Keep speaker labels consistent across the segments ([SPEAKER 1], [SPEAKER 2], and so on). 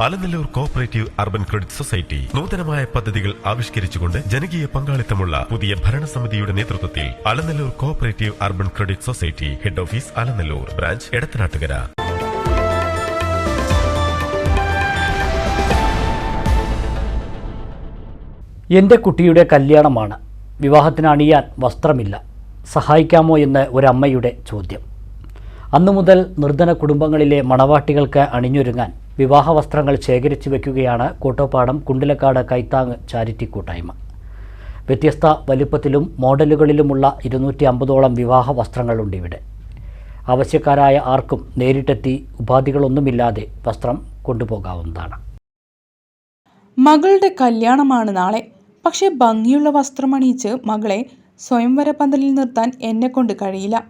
[SPEAKER 1] Alanallur cooperative urban credit society നൂതനമായ പദ്ധതികൾ ആവിഷ്കരിച്ചുകൊണ്ട് ജനകീയ പങ്കാളിത്തമുള്ള പുതിയ ഭരണസമിതിയുടെ നേതൃത്വത്തിൽ Alanallur cooperative urban credit society head office Alanallur branch Edathanattukara.
[SPEAKER 2] എന്റെ കുട്ടിയുടെ കല്യാണമാണ്. വിവാഹത്തിന് അണിയാൻ വസ്ത്രമില്ല. സഹായിക്കാമോ എന്ന് ഒരമ്മയുടെ ചോദ്യം. അന്നു മുതൽ നിർധന കുടുംബങ്ങളിലെ മണവാട്ടികൾക്ക് അണിഞ്ഞൊരുങ്ങാൻ വിവാഹ വസ്ത്രങ്ങൾ ശേഖരിച്ചു വയ്ക്കുകയാണ് കോട്ടോപ്പാടം കുണ്ടിലക്കാട് കൈത്താങ് ചാരിറ്റി കൂട്ടായ്മ. വ്യത്യസ്ത വലുപ്പത്തിലും മോഡലുകളിലുമുള്ള ഇരുന്നൂറ്റി അമ്പതോളം വിവാഹ വസ്ത്രങ്ങളുണ്ട് ഇവിടെ. ആവശ്യക്കാരായ ആർക്കും നേരിട്ടെത്തി ഉപാധികളൊന്നുമില്ലാതെ വസ്ത്രം കൊണ്ടുപോകാവുന്നതാണ്.
[SPEAKER 3] മകളുടെ കല്യാണമാണ് നാളെ. പക്ഷേ ഭംഗിയുള്ള വസ്ത്രമണിയിച്ച് മകളെ സ്വയംവര പന്തലിൽ നിർത്താൻ എന്നെ കൊണ്ട് കഴിയില്ല.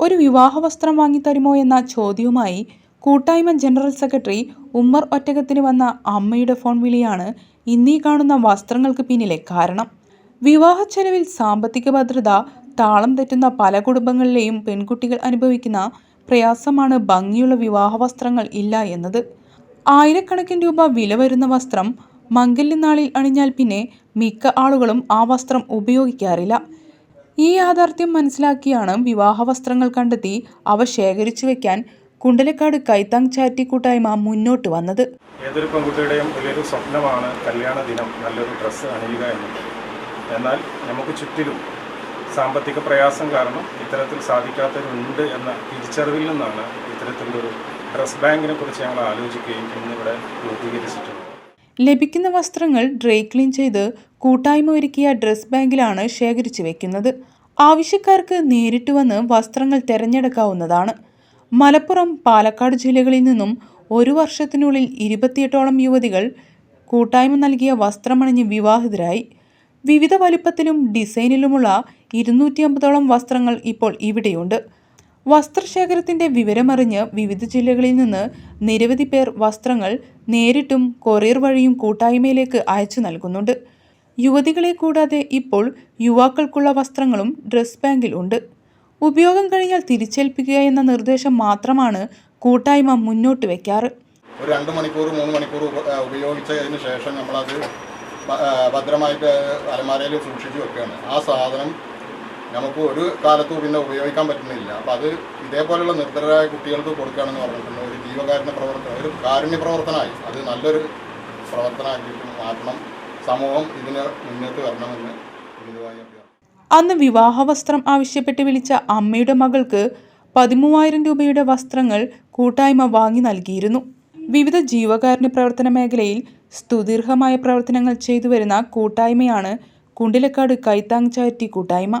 [SPEAKER 3] ഒരു വിവാഹ വസ്ത്രം വാങ്ങിത്തരുമോ എന്ന ചോദ്യവുമായി കൂട്ടായ്മ ജനറൽ സെക്രട്ടറി ഉമ്മർ ഒറ്റകത്തിന് വന്ന അമ്മയുടെ ഫോൺ വിളിയാണ് ഇന്നീ കാണുന്ന വസ്ത്രങ്ങൾക്ക് പിന്നിലെ കാരണം. വിവാഹ ചെലവിൽ സാമ്പത്തിക ഭദ്രത താളം തെറ്റുന്ന പല കുടുംബങ്ങളിലെയും പെൺകുട്ടികൾ അനുഭവിക്കുന്ന പ്രയാസമാണ് ഭംഗിയുള്ള വിവാഹ വസ്ത്രങ്ങൾ ഇല്ല എന്നത്. ആയിരക്കണക്കിന് രൂപ വില വരുന്ന വസ്ത്രം മംഗല്യനാളിൽ അണിഞ്ഞാൽ പിന്നെ മിക്ക ആളുകളും ആ വസ്ത്രം ഉപയോഗിക്കാറില്ല. ഈ യാഥാർത്ഥ്യം മനസ്സിലാക്കിയാണ് വിവാഹ വസ്ത്രങ്ങൾ കണ്ടെത്തി അവ ശേഖരിച്ചു വെക്കാൻ കുണ്ടലക്കാട് കൈത്താങ് ചാരിറ്റി കൂട്ടായ്മ മുന്നോട്ട് വന്നത്.
[SPEAKER 4] ഏതൊരു പെൺകുട്ടിയുടെയും വലിയൊരു സ്വപ്നമാണ് കല്യാണ ദിനം നല്ലൊരു ഡ്രസ്സ് അണിയുക എന്നത്. എന്നാൽ നമുക്ക് ചുറ്റിലും സാമ്പത്തിക പ്രയാസം കാരണം ഇത്തരത്തിൽ സാധിക്കാത്തവരുണ്ട് എന്ന തിരിച്ചറിവിൽ നിന്നാണ് ഇത്തരത്തിലൊരു ഡ്രസ് ബാങ്കിനെ കുറിച്ച് ഞങ്ങൾ ആലോചിക്കുകയും ഇന്നിവിടെ രൂപീകരിച്ചിട്ടുള്ളത്.
[SPEAKER 3] ലഭിക്കുന്ന വസ്ത്രങ്ങൾ ഡ്രൈ ക്ലീൻ ചെയ്ത് കൂട്ടായ്മ ഒരുക്കിയ ഡ്രസ് ബാങ്കിലാണ് ശേഖരിച്ചു വെക്കുന്നത്. ആവശ്യക്കാർക്ക് നേരിട്ട് വന്ന് വസ്ത്രങ്ങൾ തിരഞ്ഞെടുക്കാവുന്നതാണ്. മലപ്പുറം പാലക്കാട് ജില്ലകളിൽ നിന്നും ഒരു വർഷത്തിനുള്ളിൽ ഇരുപത്തിയെട്ടോളം യുവതികൾ കൂട്ടായ്മ നൽകിയ വസ്ത്രമണിഞ്ഞ് വിവാഹിതരായി. വിവിധ വലുപ്പത്തിലും ഡിസൈനിലുമുള്ള ഇരുന്നൂറ്റി അമ്പതോളം വസ്ത്രങ്ങൾ ഇപ്പോൾ ഇവിടെയുണ്ട്. വസ്ത്രശേഖരത്തിന്റെ വിവരമറിഞ്ഞ് വിവിധ ജില്ലകളിൽ നിന്ന് നിരവധി പേർ വസ്ത്രങ്ങൾ നേരിട്ടും കൊറിയർ വഴിയും കൂട്ടായ്മയിലേക്ക് അയച്ചു നൽകുന്നുണ്ട്. യുവതികളെ കൂടാതെ ഇപ്പോൾ യുവാക്കൾക്കുള്ള വസ്ത്രങ്ങളും ഡ്രസ് ബാങ്കിൽ ഉണ്ട്. ഉപയോഗം കഴിഞ്ഞാൽ തിരിച്ചേൽപ്പിക്കുക എന്ന നിർദ്ദേശം മാത്രമാണ് കൂട്ടായ്മ മുന്നോട്ട് വയ്ക്കാറ്
[SPEAKER 5] ഒരു രണ്ട് മണിക്കൂർ മൂന്ന് മണിക്കൂർ ഉപയോഗിച്ചതിന് ശേഷം നമ്മളത് ഭദ്രമായിട്ട് അലമാരയിൽ സൂക്ഷിച്ച് വെക്കുകയാണ്. ആ സാധനം നമുക്ക് ഒരു കാലത്തും പിന്നെ ഉപയോഗിക്കാൻ പറ്റുന്നില്ല. അപ്പോൾ അത് ഇതേപോലെയുള്ള നിർദ്ധരായ കുട്ടികൾക്ക് കൊടുക്കുകയാണെന്ന് പറഞ്ഞിട്ടുണ്ട്. ഒരു ജീവകാരുണ്യ പ്രവർത്തനം ഒരു കാരുണ്യ പ്രവർത്തനമായി. അത് നല്ലൊരു പ്രവർത്തനമാക്കിയിട്ട് മാറ്റണം. സമൂഹം ഇതിന് മുന്നോട്ട് വരണമെന്ന് അഭ്യർത്ഥിക്കുന്നു.
[SPEAKER 3] അന്ന് വിവാഹ വസ്ത്രം ആവശ്യപ്പെട്ട് വിളിച്ച അമ്മയുടെ മകൾക്ക് പതിമൂവായിരം രൂപയുടെ വസ്ത്രങ്ങൾ കൂട്ടായ്മ വാങ്ങി നൽകിയിരുന്നു. വിവിധ ജീവകാരുണ്യ പ്രവർത്തന മേഖലയിൽ സ്തുതിർഹമായ പ്രവർത്തനങ്ങൾ ചെയ്തു വരുന്ന കൂട്ടായ്മയാണ് കുണ്ടിലക്കാട് കൈത്താങ് ചാരിറ്റി കൂട്ടായ്മ.